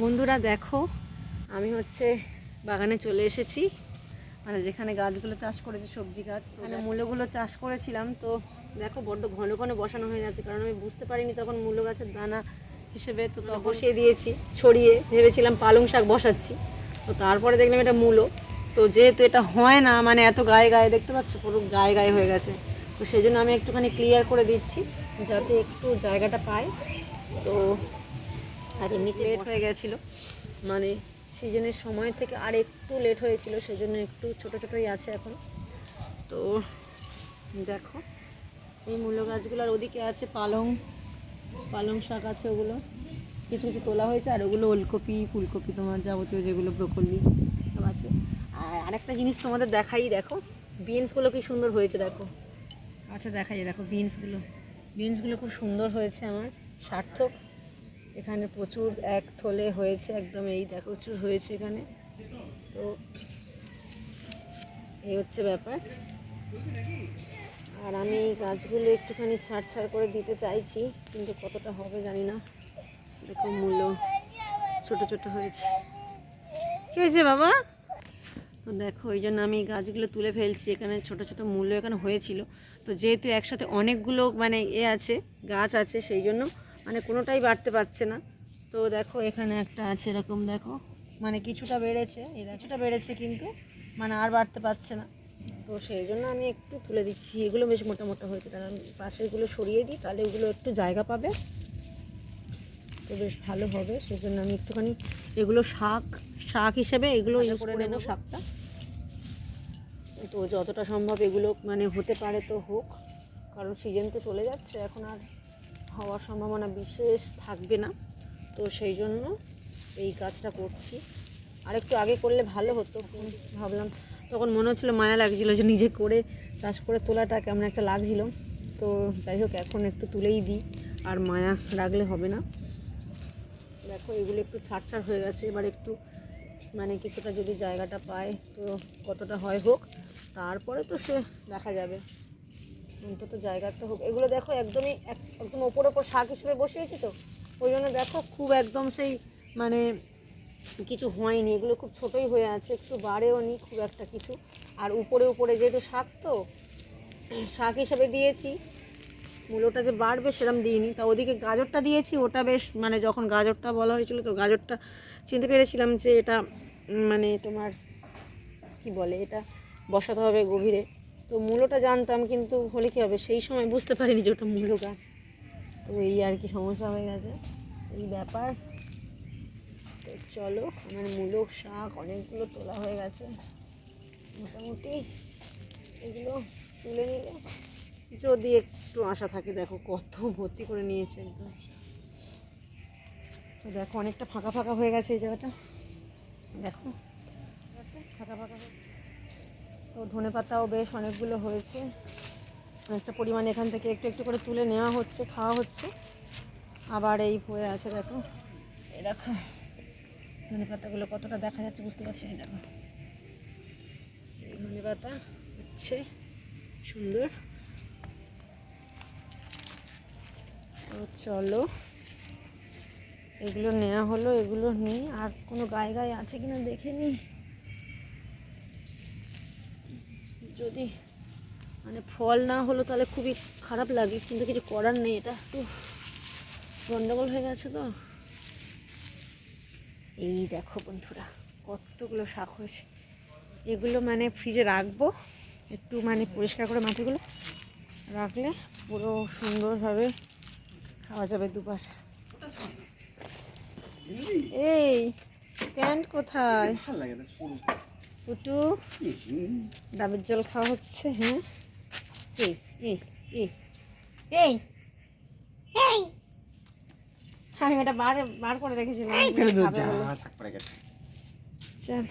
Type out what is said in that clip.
বন্ধুরা দেখো আমি হচ্ছে বাগানে চলে এসেছি। মানে যেখানে গাছগুলো চাষ করেছে সবজি গাছ তো ওখানে মূলোগুলো চাষ করেছিলাম তো দেখো বড্ড ঘন ঘন বসানো হয়ে যাচ্ছে কারণ আমি বুঝতে পারিনি তখন মূলো গাছের দানা হিসেবে তো বসিয়ে দিয়েছি ছড়িয়ে ভেবেছিলাম পালং শাক বসাচ্ছি। তো তারপরে দেখলাম এটা মূলো তো যেহেতু এটা হয় না মানে এত গায়ে গায়ে দেখতে পাচ্ছ পুরো গায়ে গায়ে হয়ে গেছে। তো সেই জন্য আমি একটুখানি ক্লিয়ার করে দিচ্ছি যাতে একটু জায়গাটা পাই। তো আর এমনিতে লেট হয়ে গেছিল। মানে সিজনের সময় থেকে আর একটু লেট হয়েছিল সেই জন্য একটু ছোটো ছোটোই আছে এখন। তো দেখো এই মূল্য গাছগুলো আর ওদিকে আছে পালং পালং শাক আছে ওগুলো। কিছু কিছু তোলা হয়েছে আর ওগুলো ওলকপি ফুলকপি তোমার যাবতীয় যেগুলো ব্রোকলি সব আছে। আর আরেকটা জিনিস তোমাদের দেখাই দেখো বিনসগুলো কি সুন্দর হয়েছে দেখো। আচ্ছা দেখাই দেখো বিনসগুলো বিনসগুলো খুব সুন্দর হয়েছে আমার সার্থক। এখানে প্রচুর এক থলে হয়েছে, একদম এই দেখো, প্রচুর হয়েছে এখানে। তো এই হচ্ছে ব্যাপার। আর আমি গাছগুলো একটুখানি ছাড় ছাড় করে দিতে চাইছি, কিন্তু কতটা হবে জানি না। দেখো মূল্য ছোট ছোট হয়েছে। কী হয়েছে বাবা? তো দেখো ওই জন্য আমি গাছগুলো তুলে ফেলছি। এখানে ছোট ছোট মূল্য এখানে হয়েছিল। তো যেহেতু একসাথে অনেকগুলো মানে এ আছে, গাছ আছে, সেই জন্য মানে কোনোটাই বাড়তে পারছে না। তো দেখো এখানে একটা আছে এরকম দেখো। মানে কিছুটা বেড়েছে এই কিছুটা বেড়েছে কিন্তু মানে আর বাড়তে পারছে না। তো সেই জন্য আমি একটু তুলে দিচ্ছি। এগুলো বেশ মোটা মোটা হয়েছে কারণ পাশেগুলো সরিয়ে দিই তাহলে ওগুলো একটু জায়গা পাবে। তো বেশ ভালো হবে সেই জন্য আমি একটুখানি এগুলো শাক শাক হিসেবে এগুলো ইউজ করে নেব। শাকটা। তো যতটা সম্ভব এগুলো মানে হতে পারে তো হোক কারণ সিজন তো চলে যাচ্ছে এখন আর হওয়ার সম্ভাবনা বিশেষ থাকবে না। তো সেই জন্য এই কাজটা করছি। আর একটু আগে করলে ভালো হতো ভাবলাম, তখন মনে হচ্ছিল মায়া লাগছিল যে নিজে করে চাষ করে তোলাটা কেমন একটা লাগছিল। তো যাই হোক, এখন একটু তুলেই দিই, আর মায়া রাখলে হবে না। দেখো, এগুলো একটু ছাড় ছাড় হয়ে গেছে। এবার একটু মানে কিছুটা যদি জায়গাটা পায়, তো কতটা হয় হোক, তারপরে তো সে দেখা যাবে। অন্তত জায়গা জায়গাটা হোক। এগুলো দেখো একদমই এক- একদম ওপর ওপর শাক হিসেবে বসিয়েছি তো। ওই জন্য দেখো খুব একদম সেই মানে কিছু হয়নি। এগুলো খুব ছোটোই হয়ে আছে, একটু বাড়েও নি খুব একটা কিছু। আর উপরে উপরে যেহেতু শাক তো, শাক হিসেবে দিয়েছি। মূলোটা যে বাড়বে সেরকম দিইনি। তা ওদিকে গাজরটা দিয়েছি, ওটা বেশ মানে যখন গাজরটা বলা হয়েছিল তো গাজরটা চিনতে পেরেছিলাম যে এটা মানে তোমার কি বলে এটা, বসাতে হবে গভীরে। তো মূলোটা জানতাম, কিন্তু হলে কী হবে? সেই সময় বুঝতে পারিনি যে ওটা মূলো গাছ। তো এই আর কি সমস্যা হয়ে গেছে। এই ব্যাপার। তো চলো, আমার মূলো শাক অনেকগুলো তোলা হয়ে গেছে। মোটামুটি এগুলো তুলে নিলে। যদি একটু আশা থাকে, দেখো কত ভর্তি করে নিয়েছে একদম। তো দেখো, অনেকটা ফাঁকা ফাঁকা হয়ে গেছে এই জায়গাটা। দেখো, ফাঁকা ফাঁকা হয়ে- তো ধনে পাতাও বেশ অনেকগুলো হয়েছে। অনেকটা পরিমাণে এখান থেকে একটু একটু করে তুলে নেওয়া হচ্ছে, খাওয়া হচ্ছে। আবার এই হয়ে আছে দেখো। এই দেখো, ধনে পাতাগুলো কতটা দেখা যাচ্ছে বুঝতে পারছি না দেখো। এই ধনে পাতা হচ্ছে সুন্দর। চলো, এগুলো নেওয়া হলো, এগুলো নিই। আর কোনো গায়ে গায়ে আছে কিনা দেখে নিই। যদি মানে ফল না হলো তাহলে খুবই খারাপ লাগে, কিন্তু কিছু করার নেই, এটা একটু গন্ডগোল হয়ে গেছে তো। এই দেখো বন্ধুরা, কতগুলো শাক হয়েছে। এগুলো মানে ফ্রিজে রাখব, একটু মানে পরিষ্কার করে মাটিগুলো রাখলে পুরো সুন্দরভাবে খাওয়া যাবে দুবার। এই, প্যান্ট কোথায়? পুটু ডাবের জল খাওয়া হচ্ছে হ্যাঁ? এই এই এই এই এই! আমি এটা বার বার করে রেখেছিলাম চল।